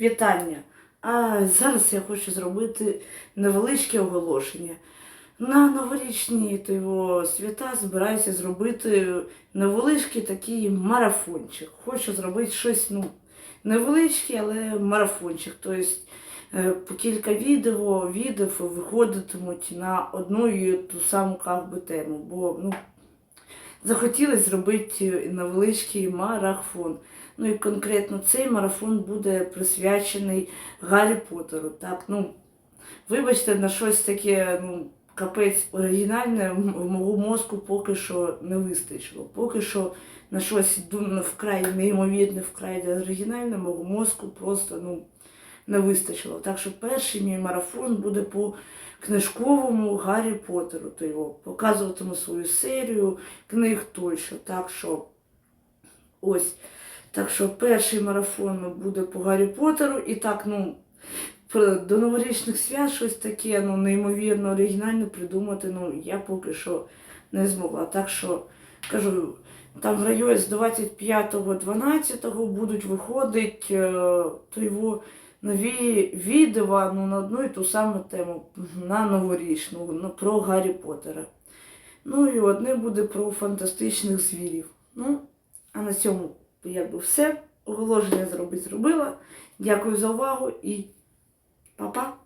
Вітання! А зараз я хочу зробити невеличке оголошення. На новорічні його свята збираюся зробити невеличкий такий марафончик. Хочу зробити щось ну, невеличке, але марафончик. Тобто е, по кілька відео, відео виходитимуть на одну і ту саму би, тему. Бо ну, захотілося зробити невеличкий марафон. Ну і конкретно цей марафон буде присвячений Гаррі Поттеру. Так, ну, вибачте, на щось таке, ну, капець оригінальне в мого мозку поки що не вистачило. Поки що на щось вкрай неймовірне, вкрай оригінальне мого мозку просто ну, не вистачило. Так що перший мій марафон буде по книжковому Гаррі Поттеру. То його показуватиму свою серію книг тощо. Так що ось. Так що перший марафон буде по Гаррі Поттеру. І так, ну, до новорічних свят щось таке, ну, неймовірно оригінальне придумати, ну, я поки що не змогла. Так що, кажу, там в районі з 25-12 будуть виходити е, то його нові відео ну, на одну і ту саму тему, на новорічну, ну, про Гаррі Поттера. Ну і одне буде про фантастичних звірів. Ну, а на цьому якби все. Оголошення зробить зробила. Дякую за увагу і па-па!